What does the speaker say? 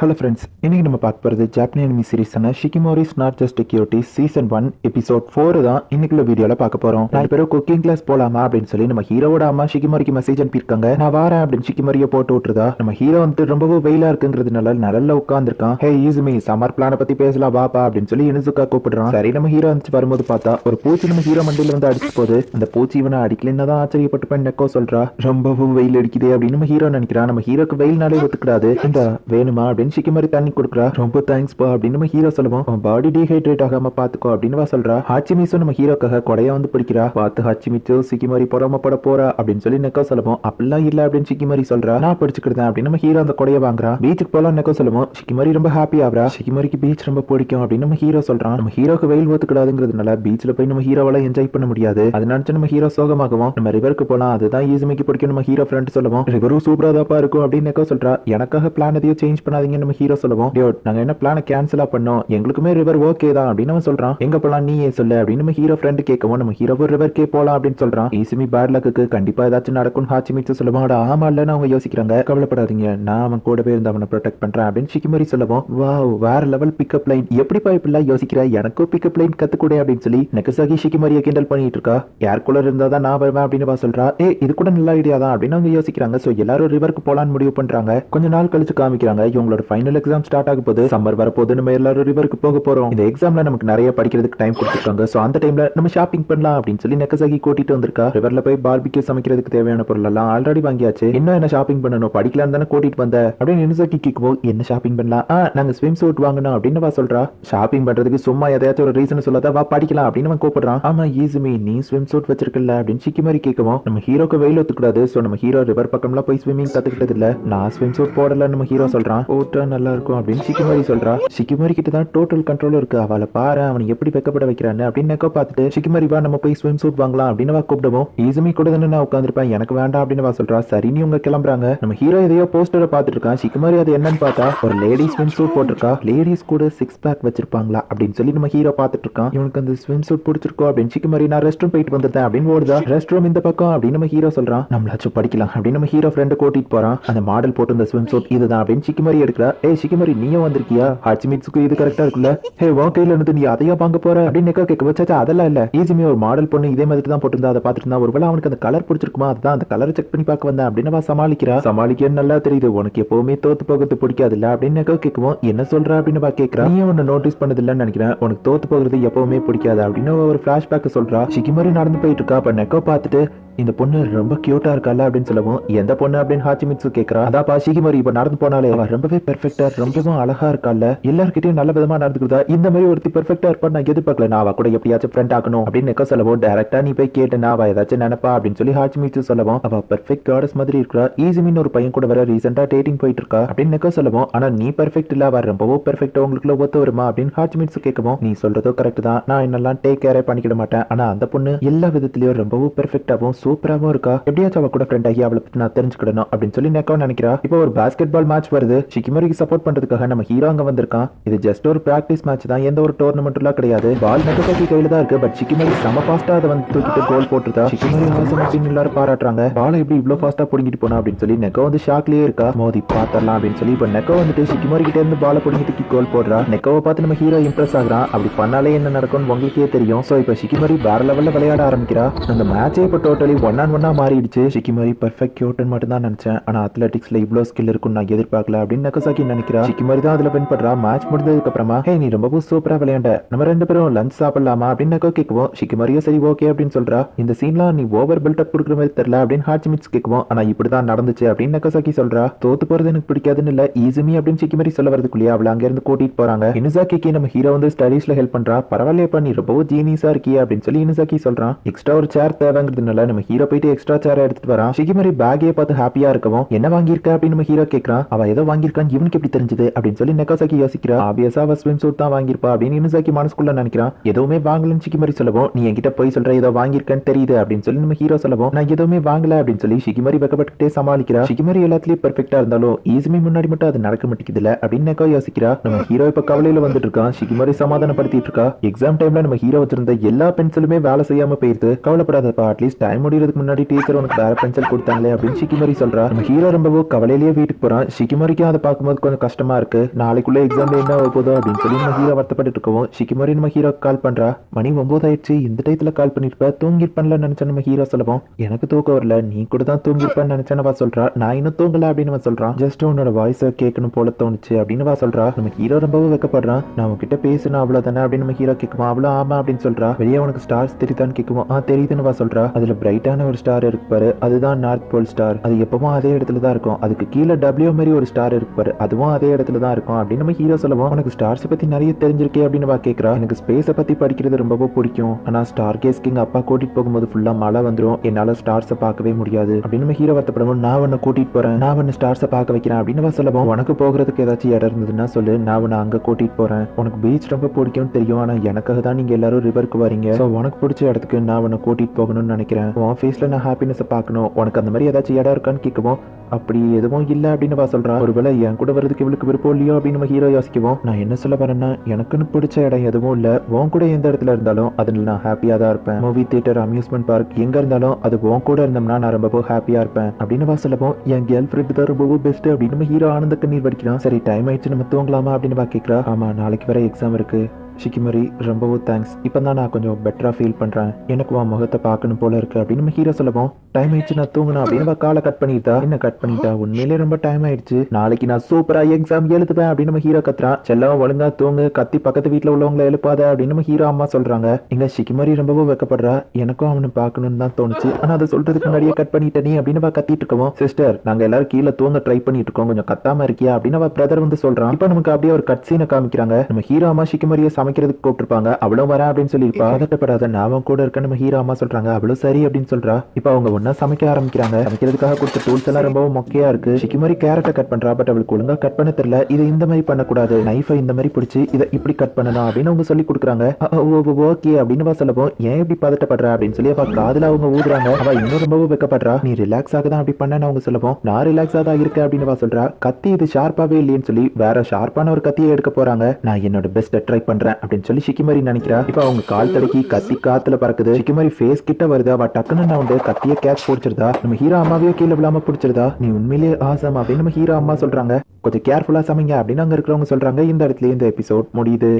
Hello friends இன்றைக்கி நம்ம பார்க்க போகிறது ஜாப்பனி anime சீரீஸான Shikimori's not just cutie season one episode four தான் இன்னைக்குள்ள வீடியோவில் பார்க்க போகிறோம் நான் பேரும் குக்கிங் கிளாஸ் போகலாமா அப்படின்னு சொல்லி நம்ம ஹீரோவோட அம்மா ஷிகிமோரிக்கு மெசேஜ் அனுப்பியிருக்காங்க நான் வரேன் அப்படின்னு ஷிகிமோரியை போட்டு விட்டுருதா? நம்ம ஹீரோ வந்துட்டு ரொம்பவும் வெயிலாக இருக்குங்கிறதுனால நல்ல உட்காந்துருக்கான் ஹே ஈசுமி சம்மர் பிளானை பற்றி பேசலாம் வாப்பா அப்படின்னு சொல்லி இனிசுக்கா கூப்பிடுறான். சரி நம்ம ஹீரோ வந்துச்சு வரும்போது பார்த்தா ஒரு பூச்சி நம்ம ஹீரோ மண்டியில் வந்து அடிச்சு போது அந்த பூச்சி இவனை அடிக்கலன்னு தான் ஆச்சரியப்பட்டு போய் நெக்கோ சொல்கிறா ரொம்பவும் வெயில் அடிக்குது அப்படின்னு நம்ம ஹீரோ நினைக்கிறான். நம்ம ஹீரோக்கு வெயில்னாலே ஒத்துக்கூடாது. இந்த வேணுமா அப்படின்னு ஷிக்கிமரி தண்ணி கொடுக்குறா. ரொம்ப தேங்க்ஸ் பா அப்படின்னு நம்ம ஹீரோ சொல்லுவோம். உன் பாடி டீஹைட்ரேட் ஆகாம பாத்துக்கோ அப்படின்னு வா சொல்றா. ஹாச்சிமிஸும் நம்ம ஹீரோக்காக கொடையா வந்து பிடிக்கிறா. பார்த்து ஹாச்சிமிச்சோ சிக்கி மாதிரி பொறாமப்பட போறா அப்படின்னு சொல்லி நெக்கோ சொல்லுவோம். அப்படிலாம் இல்ல அப்படின்னு சிக்கிமரி சொல்றா. நான் பிடிச்சிக்கிறேன் அப்படின்னு நம்ம ஹீரோ அந்த கொடையை வாங்குறா. பீச்சுக்கு போலாம் நெக்கோ சொல்லுவோம். சிக்கிமரி ரொம்ப ஹாப்பி ஆகுறா. சிக்கிமரிக்கு பீச் ரொம்ப பிடிக்கும் அப்படின்னு நம்ம ஹீரோ சொல்றான். நம்ம ஹீரோக்கு வெயில் ஒத்துக்கிடாதுங்கிறதுனால பீச்ல போய் நம்ம ஹீரோவால என்ஜாய் பண்ண முடியாது. அது நினைச்சு நம்ம ஹீரோ சோகமாகவும். நம்ம ரிவருக்கு போலாம். அதுதான் ஈசுமிக்கு பிடிக்கும் நம்ம ஹீரோ ஃப்ரெண்ட் சொல்லுவோம். ரிவரும் சூப்பரா தாப்பா இருக்கும் அப்படின்னு நெக்கோ சொல்றா. எனக்காக பிளான் எதையும் சேஞ்ச் பண்ணாதீங்க. நம்ம ஹீரோ சொல்லுவோம். டியோட் நாங்க என்ன பிளான கேன்சலா பண்ணோம்? எங்களுக்குமே ரிவர் ஓகே தான் அப்படின்னு அவன் சொல்றான். எங்க போலாம் நீயே சொல்லு அப்படின்னு நம்ம ஹீரோ ஃப்ரெண்ட் கேட்கவும் நம்ம ஹீரோ ரிவர்க்கே போலாம் அப்படின்னு சொல்றான். ஈசுமி பேட் லக்கு கண்டிப்பா ஏதாச்சும் நடக்கும் ஹாச்சிமிச்சு சொல்லுவோம் அட ஆமா இல்லன்னு அவங்க யோசிக்கிறாங்க. கவலைப்படாதீங்க நான் அவன் கூடவே இருந்து அவனை ப்ரொடெக்ட் பண்றேன் அப்படின்னு சிக்கிமரி சொல்லுவோம். வா வேற லெவல் பிக்கப் லைன் எப்படிப்பா இப்படிலாம் யோசிக்கிற? எனக்கும் பிக்கப் லைன் கத்துக்கூட அப்படின்னு சொல்லி நெக்கசாகி ஷிக்கிமரியை கிண்டல் பண்ணிட்டு இருக்கா. ஏர் கூலர் இருந்தா தான் நான் வருவேன் அப்படின்னு பா சொல்றா. ஏ இது கூட நல்ல ஐடியா தான் அப்படின்னு அவங்க யோசிக்கிறாங்க. சோ எல்லாரும் ரிவருக்கு போலான்னு முடிவு பண்றாங்க. கொஞ்ச நாள் கழிச்சு காமிக்கிறாங்க. இவங்களோட ஃபைனல் எக்ஸாம் ஸ்டார்ட் ஆக போகுது சம்மர் வரப்போது நம்ம எல்லாரும் ரிவருக்கு போக போறோம். இந்த எக்ஸாம்ல நமக்கு நிறைய படிக்கிறதுக்கு டைம் கொடுத்துருக்காங்க. சோ அந்த டைம்ல நம்ம ஷாப்பிங் பண்ணலாம் அப்படின்னு சொல்லி நெக்கசாகி கூட்டிட்டு வந்திருக்கா. ரிவர்ல போய் பார்பிக்கு சமைக்கிறதுக்கு தேவையான பொருள் எல்லாம் ஆல்ரெடி வாங்கியாச்சு. இன்னும் என்ன ஷாப்பிங் பண்ணணும்? படிக்கலாம் தானே கூட்டிட்டு வந்த. அப்படின்னு நினுசாக்கி கேட்கும் என்ன ஷாப்பிங் பண்ணலாம்? ஆ நாங்க ஸ்விம் சூட் வாங்கணும் அப்படின்னு வா சொல்றா. ஷாப்பிங் பண்றதுக்கு சும்மா எதையாச்சும் ஒரு ரீசன் சொல்லாத வா படிக்கலாம் அப்படின்னு அவன் கூப்பிடுறான். ஆமா ஈஸுமி நீ ஸ்விம் சூட் வச்சிருக்கல அப்படின்னு சிக்கி மாதிரி கேட்கவும் நம்ம ஹீரோக்கு வெயில் ஒத்துக்கூடாது. ஸோ நம்ம ஹீரோ ரிவர் பக்கம்லாம் போய் ஸ்விம்மிங் கத்துக்கிட்டது இல்ல. நான் ஸ்விம் சூட் போடல நம்ம ஹீரோ சொல்றான். போட்டா நல்லா இருக்கும் அப்படின்னு சிக்கிமாரி சொல்றா. சிக்கிமாரி கிட்ட தான் டோட்டல் கண்ட்ரோல் இருக்கு. அவளை பாரு அவனை எப்படி வெக்கப்பட வைக்கிறான்னு அப்படின்னு பார்த்துட்டு சிக்கிமாரி வா நம்ம போய் ஸ்விம் சூட் வாங்கலாம் அப்படின்னு வா கூப்பிடுவோம். ஈஸுமி கூட தானே நான் உட்காந்துருப்பேன் எனக்கு வேண்டாம் அப்படின்னு வா சொல்றா. சரி நீ உங்க கிளம்புறாங்க. நம்ம ஹீரோ எதையோ போஸ்டரை பார்த்துட்டு இருக்கான். சிக்கிமாரி அது என்னன்னு பார்த்தா ஒரு லேடி ஸ்விம் சூட் போட்டிருக்கா. லேடிஸ் கூட சிக்ஸ் பேக் வச்சிருப்பாங்களா அப்படின்னு சொல்லி நம்ம ஹீரோ பார்த்துட்டு இருக்கான். இவனுக்கு அந்த ஸ்விம் சூட் பிடிச்சிருக்கோ அப்படின்னு சிக்கிமாரி நான் ரெஸ்ட் ரூம் போயிட்டு வந்துட்டேன் அப்படின்னு ஓடுதா. ரெஸ்ட் ரூம் இந்த பக்கம் அப்படின்னு நம்ம ஹீரோ சொல்றான். நம்மளாச்சும் படிக்கலாம் அப்படின்னு நம்ம ஹீரோ ஃப்ரெண்டு கூட்டிட்டு போறான். அந்த மாடல் போட்டு இந்த ஸ்விம் சூட் இதுதான் அப்படின்னு சிக்கிமாரி எடுக்கிறா ஏய் சிக்கிமரி நீயும் வந்திருக்கியா? ஹாச்சிமிட்ஸுக்கு இது கரெக்டா இருக்குல்ல? ஹே உன் கையில இருந்து நீ அதையா வாங்க போற? அப்படின்னு கேட்க வச்சாச்சா அதெல்லாம் இல்ல. ஈஸிமி ஒரு மாடல் பொண்ணு இதே மாதிரி தான் போட்டிருந்தா அதை பார்த்துட்டு இருந்தா ஒருவேளை அவனுக்கு அந்த கலர் பிடிச்சிருக்குமா? அதுதான் அந்த கலரை செக் பண்ணி பார்க்க வந்தேன் அப்படின்னு அவன் சமாளிக்கிறா. சமாளிக்க நல்லா தெரியுது. உனக்கு எப்பவுமே தோத்து போகிறது பிடிக்காதுல்ல? அப்படின்னு நெக்கோ கேட்கவும் என்ன சொல்ற? அப்படின்னு பா கேட்கிறா. நீ ஒன்னு நோட்டீஸ் பண்ணது இல்லைன்னு நினைக்கிறேன். உனக்கு தோத்து போகிறது எப்பவுமே பிடிக்காது அப்படின்னு ஒரு பிளாஷ்பேக் சொல்றா. சிக்கிமரி நடந்து போயிட்டு இருக்கா அப்ப நெக்கோ பார்த்துட்டு இந்த பொண்ணு ரொம்ப கியூட்டா இருக்கல அப்படின்னு சொல்லவும் எந்த பொண்ணு? அப்படின்னு ஹாச்சிமிட்சு கேக்குறா. அதாப்பா ஷிகிமரி இப்ப நடந்து போனாலே. அவ ரொம்பவே பெர்ஃபெக்டா ரொம்பவும் அழகா இருக்கால எல்லாருக்கிட்டையும் நல்ல விதமா நடந்துக்கிறதா இந்த மாதிரி ஒருத்தி பெர்ஃபெக்டா இருப்பா நான் எதிர்பார்க்கல. நான் அவ கூட எப்படியாச்சும் ஃப்ரெண்ட் ஆகணும் அப்படின்னு நிக்க சொல்லவும் டேரக்டா நீ போய் கேட்டேன்னா அவ ஏதாச்சும் நினைப்பா அப்படின்னு சொல்லி ஹாச்சிமிட்சு சொல்லவும் அவ பெர்ஃபெக்ட் கார்டஸ் மாதிரி இருக்கா. ஈஸிமின்னு ஒரு பையன் கூட வர ரீசெண்டா டேட்டிங் போயிட்டு இருக்கா அப்படின்னு நிக்க சொல்லவும் ஆனா நீ பெர்ஃபெக்ட் இல்ல. அவ ரொம்பவும் பெர்ஃபெக்ட் உங்களுக்குள்ள ஒத்து வருமா? அப்படின்னு ஹாச்சிமிட்சு கேட்கவும் நீ சொல்றதோ கரெக்ட் தான். நான் என்னெல்லாம் டேக் கேரே பண்ணிக்கிட மாட்டேன். ஆனா அந்த பொண்ணு எல்லா விதத்திலயும் ரொம்பவும் பெர்ஃபெக்டாவும் சூப்பராவும் இருக்கா? எப்படியாச்சும் அவ கூட ஃப்ரெண்ட் ஆகி அவளை பத்தி நான் தெரிஞ்சுக்கிடணும் அப்படின்னு சொல்லி நெக்கோ நினைக்கிறா. இப்போ ஒரு பாஸ்கெட் பால் மேட்ச் வருது ஷிக்கிமரிக்கு சப்போர்ட் பண்றதுக்காக நம்ம ஹீரோ அங்க வந்திருக்கான். இது ஜஸ்ட் ஒரு பிராக்டிஸ் மேட்ச் தான். எந்த ஒரு டோர்னமெண்ட்லாம் கிடையாது. பால் நெக்கோசாக்கி கையில தான் இருக்கு. பட் ஷிக்கிமரி செம ஃபாஸ்டா அதை வந்து தூக்கிட்டு கோல் போட்டுருக்கா. ஷிக்கிமரி ஆசம் அப்படின்னு எல்லாரும் பாராட்டுறாங்க. பாலை எப்படி இவ்வளவு ஃபாஸ்டா புடிங்கிட்டு போனா அப்படின்னு சொல்லி நெக்கோ வந்து ஷாக்லயே இருக்கா. மோதி பாத்திரலாம் அப்படின்னு சொல்லி இப்போ நெக்கோ வந்துட்டு ஷிக்கிமரி கிட்ட இருந்து பாலை புடிங்கி தூக்கி கோல் போடுறா. நெக்கோவை பார்த்து நம்ம ஹீரோ இம்ப்ரெஸ் ஆகுறான். அப்படி பண்ணாலே என்ன நடக்கும்னு உங்களுக்கே தெரியும். சோ இப்போ ஷிக்கிமரி வேற லெவல்ல விளையாட ஆரம்பிக்கிறா. அந்த மேட்சே இப்போ டோட்டலி ஒன் ஆன் ஒன்னாக மாறிடுச்சு. ஷிக்கி மாதிரி பர்ஃபெக்ட் கியூட்டன் மட்டும் தான் நினச்சேன். ஆனால் அத்லெட்டிக்ஸில் இவ்வளோ ஸ்கில் இருக்கும் நான் எதிர்பார்க்கல அப்படின்னு நெக்கசாக்கி நினைக்கிறா. மாதிரி தான் அதில் வின் பண்றா. மேட்ச் முடிஞ்சதுக்கு அப்புறமா ஹே நீ ரொம்பவும் சூப்பராக விளையாண்ட. நம்ம ரெண்டு பேரும் லஞ்ச் சாப்பிடலாமா? அப்படின்னு நெக்கோ கேட்குவோம் ஷிக்கிமரியும் சரி ஓகே அப்படின்னு சொல்றா. இந்த சீன்லாம் நீ ஓவர் பில்டப் கொடுக்குற மாதிரி தெரியல அப்படின்னு ஹாச்சிமிட்ஸ் கேட்குவோம் இப்படி தான் நடந்துச்சு அப்படின்னு நகசாக்கி சொல்றா. தோத்து போறது எனக்கு பிடிக்காதுன்னு இல்லை. ஈஸுமி அப்படின்னு ஷிக்கிமரி சொல்ல வரதுக்குள்ளேயே அவளை அங்கேருந்து கூட்டிட்டு போறாங்க. இனுசாக்கிக்கு நம்ம ஹீரோ வந்து ஸ்டடீஸ்ல ஹெல்ப் பண்றா. பரவாயில்லையப்பா நீ ரொம்பவும் ஜீனியஸா இருக்கியா அப்படின்னு சொல்லி இனுசாக்கி சொல்றான். எக்ஸ்ட்ரா ஒரு சேர் தேவைங்கிறதுனால நம்ம ஹீரோ போயிட்டு எக்ஸ்ட்ரா சேர எடுத்துட்டு வரான். ஷிகிமரி பேக்கே பார்த்து ஹாப்பியா இருக்கவும் என்ன வாங்கியிருக்க? அப்படின்னு நம்ம ஹீரோ கேட்கறான் அவ ஏதோ வாங்கியிருக்கான்னு இவனுக்கு எப்படி தெரிஞ்சது? அப்படின்னு சொல்லி நெக்காசாக்கி யோசிக்கிறா ஆபியஸா அவ ஸ்விம் சூட் தான் வாங்கியிருப்பா அப்படின்னு இனுசாக்கி மனசுக்குள்ள நினைக்கிறான். எதுவுமே வாங்கலன்னு ஷிகிமரி சொல்லவும் நீ என்கிட்ட போய் சொல்ற ஏதோ வாங்கியிருக்கேன்னு தெரியுது அப்படின்னு சொல்லி நம்ம ஹீரோ சொல்லவும் நான் எதுவுமே வாங்கல அப்படின்னு சொல்லி ஷிகிமரி வெக்கப்பட்டுட்டே சமாளிக்கிறா ஷிகிமரி எல்லாத்துலயும் பெர்ஃபெக்டா இருந்தாலும் ஈஸிமி முன்னாடி மட்டும் அது நடக்க மாட்டேங்குதுல அப்படின்னு நெக்கோ யோசிக்கிறா. நம்ம ஹீரோ இப்ப கவலையில வந்துட்டு இருக்கான். ஷிகிமரி சமாதானப்படுத்திட்டு இருக்கா. எக்ஸாம் டைம்ல நம்ம ஹீரோ வச்சிருந்த எல்லா பென்சிலுமே வேலை செய்யாம போயிருது. கவலைப்படாதப்பா அட்லீஸ்ட் டைம் முடியறதுக்கு முன்னாடி டீச்சர் உனக்கு வேற பென்சில் கொடுத்தாங்களே அப்படின்னு ஷிகிமரி சொல்றா. நம்ம ஹீரோ ரொம்பவோ கவலையிலேயே வீட்டுக்கு போறான். ஷிகிமரிக்கும் அதை பார்க்கும்போது கொஞ்சம் கஷ்டமா இருக்கு. நாளைக்குள்ள எக்ஸாம்ல என்ன ஆக போதோ அப்படின்னு சொல்லி நம்ம ஹீரோ வருத்தப்பட்டு இருக்கவும் ஷிக்கிமோரி நம்ம ஹீரோ கால் பண்றா. மணி ஒன்பது ஆயிடுச்சு. இந்த டயத்துல கால் பண்ணிருப்ப தூங்கிருப்பேன்ல நினைச்ச நம்ம ஹீரோ சொல்லவும். எனக்கு தூக்கம் வரல. நீ கூட தான் தூங்கிருப்பேன்னு நினைச்சனவா வா சொல்றா. நான் இன்னும் தூங்கல அப்படின்னு அவன் சொல்றான் ஜஸ்ட் உன்னோட வாய்ஸை கேட்கணும் போல தோணுச்சு அப்படின்னு வா சொல்றா. நம்ம ஹீரோ ரொம்பவும் வெக்கப்படுறான். நான் உன்கிட்ட பேசணும் அவ்வளவுதானே அப்படின்னு நம்ம ஹீரோ கேட்குமா? அவ்வளவு ஆமா அப்படின்னு சொல்றா. வெளியே உனக்கு ஸ்டார்ஸ் தெரியுதான்னு கேட்குவோம் ஆ தெரியுதுன்னு வா சொல்றா. அதுல பிரைட் பிரைட்டான ஒரு ஸ்டார் இருப்பாரு அதுதான் நார்த் போல் ஸ்டார் அது எப்பவும் அதே இடத்துல தான் இருக்கும். அதுக்கு கீழே டபிள்யூ மாதிரி ஒரு ஸ்டார் இருப்பாரு அதுவும் அதே இடத்துல தான் இருக்கும் அப்படின்னு நம்ம ஹீரோ சொல்லுவோம். உனக்கு ஸ்டார்ஸ் பத்தி நிறைய தெரிஞ்சிருக்கே அப்படின்னு வா கேக்குறா. எனக்கு ஸ்பேஸை பத்தி படிக்கிறது ரொம்ப பிடிக்கும். ஆனா ஸ்டார் கேஸ்கிங் அப்பா கூட்டிட்டு போகும்போது ஃபுல்லா மழை வந்துடும் என்னால ஸ்டார்ஸை பார்க்கவே முடியாது. அப்படின்னு நம்ம ஹீரோ வருத்தப்படும் நான் உன்னை கூட்டிட்டு போறேன். நான் உன்னை ஸ்டார்ஸை பார்க்க வைக்கிறேன். அப்படின்னு வா சொல்லுவோம். உனக்கு போகிறதுக்கு ஏதாச்சும் இடம் இருந்ததுன்னா சொல்லு. நான் உன்னை அங்க கூட்டிட்டு போறேன். உனக்கு பீச் ரொம்ப பிடிக்கும்னு தெரியும். ஆனா எனக்காக தான் நீங்க எல்லாரும் ரிவருக்கு வரீங்க. ஸோ உனக்கு பிடிச்ச இடத்துக்கு நான் உன்னை கூட்டிட்டு போகணும்னு நினைக்கிறேன். உன் ஃபேஸில் நான் ஹாப்பினஸை பார்க்கணும்? உனக்கு அந்த மாதிரி ஏதாச்சும் இடம் இருக்கான்னு கேட்கவும். அப்படி எதுவும் இல்லை அப்படின்னு வா சொல்கிறான் ஒருவேளை என் கூட வரதுக்கு இவளுக்கு விருப்பம் இல்லையோ அப்படின்னு நம்ம ஹீரோ யோசிக்குவோம். நான் என்ன சொல்ல வரேன்னா எனக்குன்னு பிடிச்ச இடம் எதுவும் இல்லை. உன் கூட எந்த இடத்துல இருந்தாலும் அதில் நான் ஹாப்பியாக தான் இருப்பேன். மூவி தியேட்டர் அம்யூஸ்மெண்ட் பார்க் எங்கே இருந்தாலும் அது உன் கூட இருந்தோம்னா நான் ரொம்பவும் ஹாப்பியாக இருப்பேன். அப்படின்னு வா சொல்லவும் என் கேர்ள் ஃப்ரெண்ட் தான் ரொம்பவும் பெஸ்ட் அப்படின்னு நம்ம ஹீரோ ஆனந்த கண்ணீர் வடிக்கிறான். சரி டைம் ஆயிடுச்சு நம்ம தூங்கலாமா அப்படின்னு வா கேட்குறா ஆமாம் நாளைக்கு வர எக்ஸாம் இருக்குது ஷிக்கிமரி ரொம்பவும் தேங்க்ஸ் இப்போ தான் நான் கொஞ்சம் பெட்டராக ஃபீல் பண்ணுறேன் எனக்கு உன் முகத்தை பார்க்கணும் போல இருக்கு அப்படின்னு நம்ம ஹீரோ சொல்லுவோம் டைம் ஆயிடுச்சு நான் தூங்கணும் அப்படின்னு காலை கட் பண்ணிட்டா. என்ன கட் பண்ணிட்டா? உண்மையிலே ரொம்ப டைம் ஆயிடுச்சு. நாளைக்கு நான் சூப்பராக எக்ஸாம் எழுதுவேன் அப்படின்னு நம்ம ஹீரோ கத்துறான். செல்லம் ஒழுங்கா தூங்கு. கத்தி பக்கத்து வீட்டில் உள்ளவங்களை எழுப்பாத அப்படின்னு நம்ம ஹீரோ அம்மா சொல்றாங்க. இங்க ஷிக்கிமரி ரொம்பவும் வெக்கப்படுறா. எனக்கும் அவனை பார்க்கணும்னு தான் தோணுச்சு. ஆனா அதை சொல்றதுக்கு முன்னாடியே கட் பண்ணிட்ட நீ அப்படின்னு அவ கத்திட்டு இருக்கோம் சிஸ்டர் நாங்க எல்லாரும் கீழே தூங்க ட்ரை பண்ணிட்டு இருக்கோம். கொஞ்சம் கத்தாம இருக்கியா? அப்படின்னு அவ பிரதர் வந்து சொல்றான். இப்போ நமக்கு அப்படியே ஒரு கட் சீனை காமிக்கிறாங்க. நம்ம ஹீரோ அம்மா ஷிக்கிமரியை சமைக்கிறதுக்கு கூப்பிட்டுருப்பாங்க. அவளும் வரேன் அப்படின்னு சொல்லியிருப்பா பதட்டப்படாத நான் அவன் கூட இருக்க நம்ம ஹீரோ அம்மா சொல்றாங்க. அவளும் சரி அப்படின்னு சொல்றா. இப்போ அவங்க ஒன்னா சமைக்க ஆரம்பிக்கிறாங்க. சமைக்கிறதுக்காக கொடுத்த டூல்ஸ் எல்லாம் ரொம்பவும் மொக்கையா இருக்கு. ஷிக்கிமரி கேரட்டை கட் பண்றா பட் அவளுக்கு ஒழுங்கா கட் பண்ண தெரியல. இது இந்த மாதிரி பண்ணக்கூடாது. நைஃபை இந்த மாதிரி பிடிச்சி இதை இப்படி கட் பண்ணணும் அப்படின்னு அவங்க சொல்லி கொடுக்குறாங்க. ஓகே அப்படின்னு வா சொல்லப்போ ஏன் இப்படி பதட்டப்படுறா? அப்படின்னு சொல்லி அவ காதுல அவங்க ஊதுறாங்க. அவ இன்னும் ரொம்பவும் வெக்கப்படுறா. நீ ரிலாக்ஸ் ஆக தான் அப்படி பண்ண அவங்க சொல்லப்போம் நான் ரிலாக்ஸா தான் இருக்கேன் அப்படின்னு வா சொல்றா. கத்தி இது ஷார்ப்பாவே இல்லையேன்னு சொல்லி வேற ஷார்ப்பான ஒரு கத்தியை எடுக்க போறாங்க. நான் என்னோட பெஸ்ட்டை ட்ரை பண்றேன். அப்படின்னு சொல்லி ஷிக்கிமரி நினைக்கிறா. இப்போ அவங்க கால் தடுக்கி கத்தி காத்துல பறக்குது. ஷிக்கிமரி ஃபேஸ் கிட்ட வருது? அவ டக்குன்னு நான் வந்து கத்திய கேட்ச் பிடிச்சிருதா நம்ம ஹீரோ அம்மாவே கீழே விழாம பிடிச்சிருதா? நீ உண்மையிலே ஆசம் அப்படின்னு நம்ம ஹீரோ அம்மா சொல்றாங்க. கொஞ்சம் கேர்ஃபுல்லா சமைங்க அப்படின்னு அங்க இருக்கிறவங்க சொல்றாங்க. இந்த இடத்துல இந்த எபிசோட் முடியுது.